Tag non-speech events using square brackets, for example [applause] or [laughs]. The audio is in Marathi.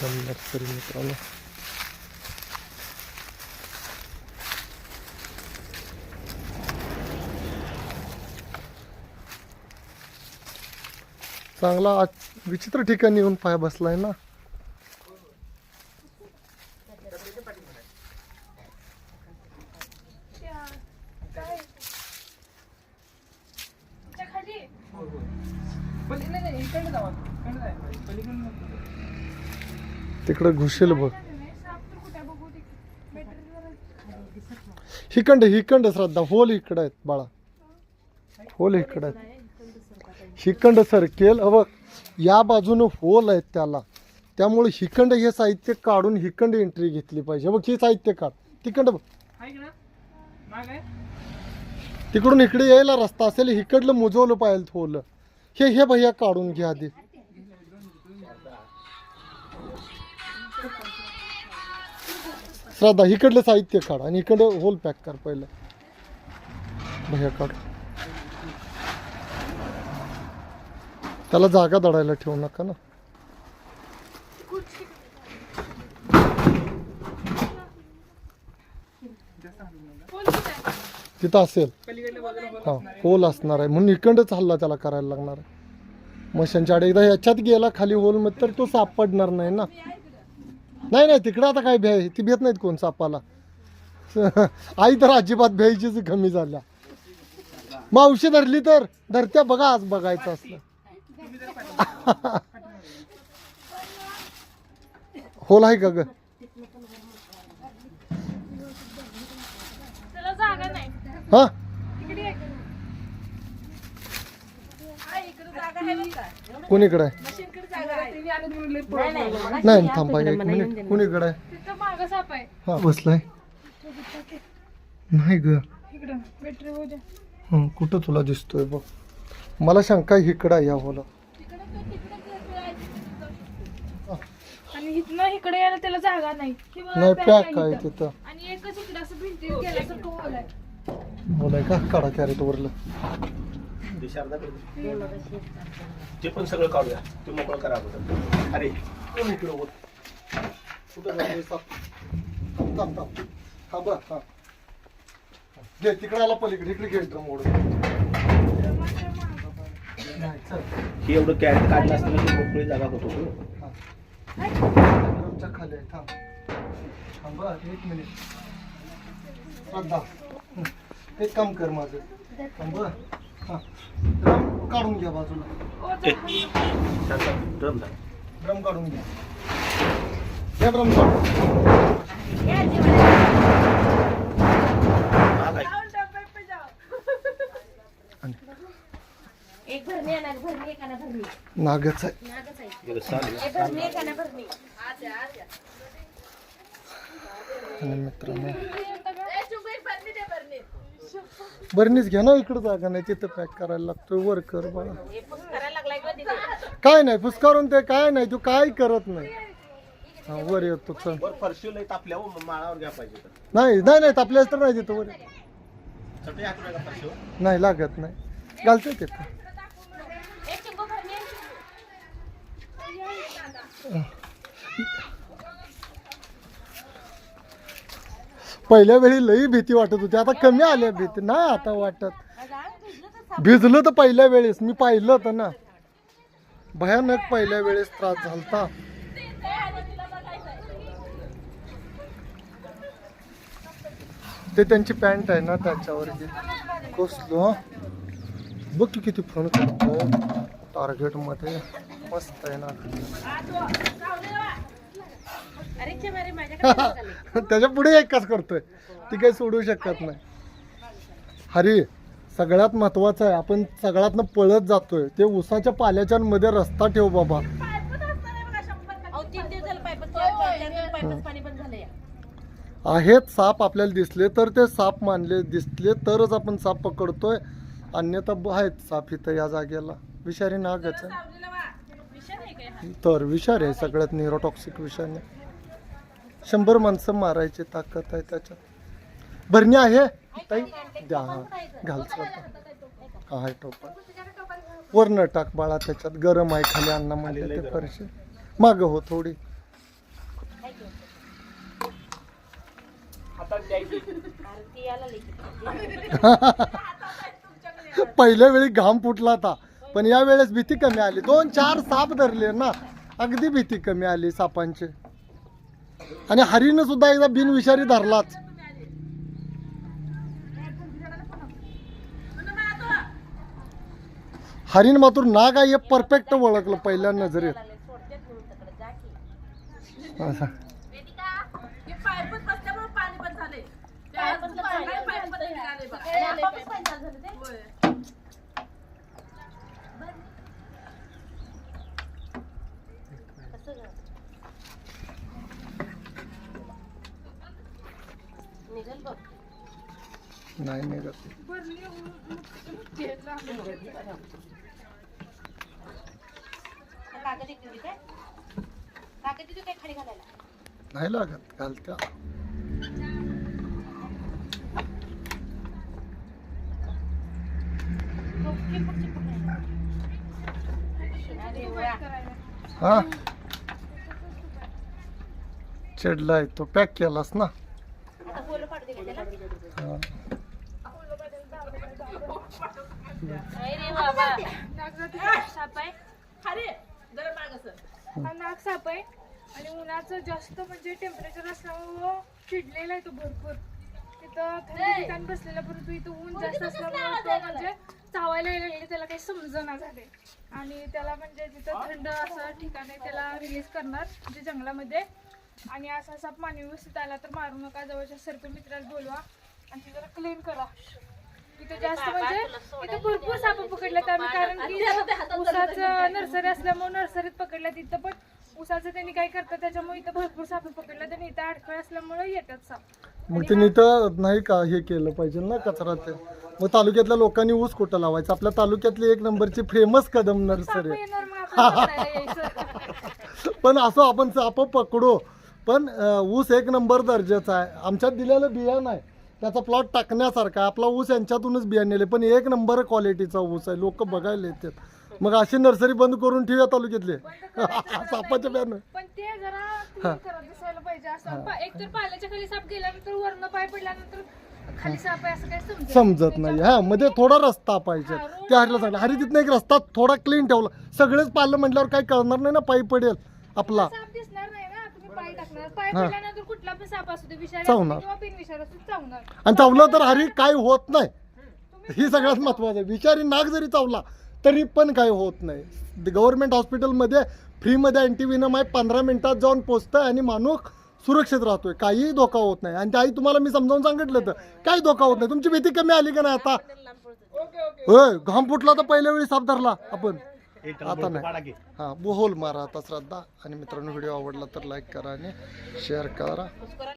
कदम नर्सरी मित्रांनो चांगला विचित्र ठिकाणी येऊन पाय बसलाय ना तिकडं घुसेल बघ. हिकंड हिकंड श्रद्धा होल इकडं आहेत बाळा. होल इकडं आहेत. हिकंड सरकेल अ बघ या बाजूनं होल आहेत त्याला. त्यामुळे हिकंड हे साहित्य काढून हिकंड एंट्री घेतली पाहिजे. बघ हे साहित्य काढ. तिकंड बघ. तिकडून इकडे यायला रस्ता असेल इकडलं मुजवलं पाहिजे होल. हे हे भैया काढून घ्या आधी. श्रद्धा इकडलं साहित्य काढ आणि इकडं होल पॅक कर पहिलं. भैया काढ. त्याला जागा दडायला ठेवू नका ना. तिथं असेल. हा होल असणार आहे. म्हणून इकडंच हल्ला त्याला करायला लागणार आहे. मशांच्या आड एकदा याच्यात गेला खाली होलमध्ये तर तो सापडणार नाही ना. नाही नाही तिकडं आता काय भ्याय ती भेट नाहीत कोण सापाला. [laughs] आई तर अजिबात भ्यायचीच कमी झाल्या. मावशी धरली तर धरत्या बघा आज बघायचं असलं. [laughs] होल आहे का ग? हा इकडे ये. हा, इकडे जागा आहे बरं का? कोणीकडे? आहे मशीनकडे जागा आहे. नाही थांबा एक मिनिट. कोणीकडे? आहे तिथं मागं साप आहे. हा बसलाय. नाही ग. इकडं बॅटरी होऊ द्या हं, कुठं तुला दिसतोय बघ. मला शंका इकडं आहे या होला तिथं. आणि इथनं इकडे यायला त्याला जागा नाही. ही बघा नाही pack पॅक आहे आहे इथं. तिथं. आणि एकच इकडं असं भिंतीत गेल्यासारखं होल आहे. बोलाय का काढा कॅरेट वरलं ते शारदा करते. ते पण सगळं काढूया. ते मोकळं करा अगोदर. अरे कोण इकडं वर कुठं जायचंय साप? थांब थांब थांब. हा बघ हा घे तिकडे आला पलीकडे. इकडे घे ड्रम ओढून. नाही चल. हे एवढं कॅरेट काढलं असताना ती मोकळी जागा होत होतो ड्रमच्या खाली आहे थांब. थांब बघ, एक मिनिट. श्रद्धा. हं. एक काम कर माझं. थांब बघ. हा ड्रम काढून घ्या बाजूला. ड्रम ड्रम काढून घ्या. घ्या ड्रम काढून. एक भरणी ना भरणी एक आणा भरणी. नागच आहे. नागच आहे. एक भरणी एक आणा भरणी. आणि मित्रांनो ए, चुंबई, भरणी दे भरणी बरणीच घ्या ना इकडं जागा नाही तिथं पॅक करायला लागतोय. वर कर बाळा. हे काय नाही फुसकारून ते काय नाही तू काय करत नाही. हा, वर येतो चल. वर फरशी लई तापल्या हो, मग माळावर घ्या पाहिजे तर. नाही नाही नाही तापल्यास तर नाही तिथं वर. नका फरशीवर नाही लागत नाही. घालतोय तिथं एक चुंब भरणी आहे. पहिल्या वेळी लई भीती वाटत होती. आता कमी आल्या भीती. नाही आता वाटत. भिजलो तर पहिल्या वेळेस. मी पाहिलं होतं ना. भयानक पहिल्या वेळेस त्रास झालता. ते त्यांची पॅन्ट आहे ना त्याच्यावर कसलो? बघ की किती फोन करतो. टार्गेटमध्ये. मस्त आहे ना अरे चे मारे माझ्याकडे झाले. [laughs] त्याच्या पुढे एकच करतोय. ती काही सोडू शकत नाही. हरी सगळ्यात महत्वाचं आहे आपण सगळ्यातनं पळत जातोय. ते उसाच्या पाल्याच्या मध्ये रस्ता ठेव बाबा. आहेत साप आपल्याला दिसले तर ते साप मानले दिसले तरच आपण साप पकडतोय. अन्यथा ब- आहेत साप इथं या जागेला. विषारी नागच आहे तर विषारी आहे सगळ्यात निरोटॉक्सिक विषारी शंभर माणसं मारायची ताकद आहे त्याच्यात. भरणी आहे? ताई द्या हा घाल हा आहे वर वरनं टाक बाळा त्याच्यात गरम आहे खाली अण्णा म्हणले ते परशे माग हो थोडी. [laughs] पहिल्या वेळी घाम फुटला होता पण या वेळेस भीती कमी आली. दोन चार साप धरले ना. अगदी भीती कमी आली सापांची. आणि हरीनं सुद्धा एकदा बिनविषारी धरलाच. हरिण मात्र नाग आहे हे परफेक्ट ओळखलं पहिल्या नजरेत. नाही नाही लागत घालत्या. हा. चिडलाय तो पॅक केलास ना आता बोल पाडू दे का त्याला? हा. नागरातीचा साप आहे. साप आणि उन्हाचं जास्त म्हणजे टेम्परेचर असल्यामुळं चिडलेला आहे तो भरपूर. तिथं थंडी ठिकाणी बसलेला परंतु इथं ऊन जास्त असल्यामुळे तो म्हणजे चावायला यायला लागले त्याला काही समजना झाले. आणि त्याला म्हणजे तिथं थंड असं ठिकाण आहे त्याला रिलीज करणार म्हणजे जंगलामध्ये. आणि असा साप मानवी व्यवस्थित आला तर मारू नका. जवळच्या सर्प मित्राला बोलवा. आणि ते जरा क्लीन करा. इथं जास्त म्हणजे इथं भरपूर साप पकडल्यात आम्ही कारण की ऊसाचं नर्सरी असल्यामुळे नर्सरीत पकडल्यात इथं पण. ऊसाचं त्यांनी काय करतात त्याच्यामुळे इथं भरपूर साप पकडल्यात आणि इथं अडखळ असल्यामुळे येतात साप. मग त्यांनी तर नाही का हे केलं पाहिजे ना कचरा ते? मग तालुक्यातल्या लोकांनी ऊस कुठं लावायचं? आपल्या तालुक्यातली एक नंबरची फेमस कदम नर्सरी. [laughs] पण असं आपण साप पकडू. पण ऊस एक नंबर दर्जाचा आहे. आमच्यात दिलेलं बियाणं आहे त्याचा प्लॉट टाकण्यासारखा. आपला ऊस यांच्यातूनच बियाणे नेले. पण एक नंबर क्वालिटीचा ऊस आहे. लोक बघायला येतात. मग अशी नर्सरी बंद करून ठेवूया तालुक्यातले. [laughs] सापाच्या बियाणं पण ते जरा दिसायला पाहिजे. असं पाल्याच्या खाली साप गेल्यानंतर पाय पडल्यानंतर समजत नाही. हा मध्ये थोडा रस्ता पाहिजे. ते हरीला सांगितलं हरी तिथनं एक रस्ता थोडा क्लीन ठेवला. सगळेच पाहिलं म्हटल्यावर काही कळणार नाही ना. पायी पडेल आपला. ना तुम्ही पाय टाकणार पाय पडल्यानंतर कुठला पण साप असू दे विषारी चावणार. असू दे किंवा बिनविषारी असू दे, चावणार. आणि चावलं तर हरी काय होत नाही. ही सगळ्यात महत्वाचं आहे. विषारी नाग जरी चावला तरी पण काय होत नाही. गव्हर्नमेंट हॉस्पिटलमध्ये फ्रीमध्ये अँटीविनम आहे पंधरा मिनिटात जाऊन पोचतं आणि माणूस सुरक्षित राहतोय. काहीही धोका होत नाही. आणि त्याही तुम्हाला मी समजावून सांगितलं तर काही धोका होत नाही. तुमची भीती कमी आली का नाही आता? होय घाम फुटला तर पहिल्या वेळी साप धरला आपण. आता नाही. हा बोहोल मारा आता श्रद्धा. आणि मित्रांनो व्हिडिओ आवडला तर लाईक करा आणि शेअर करा.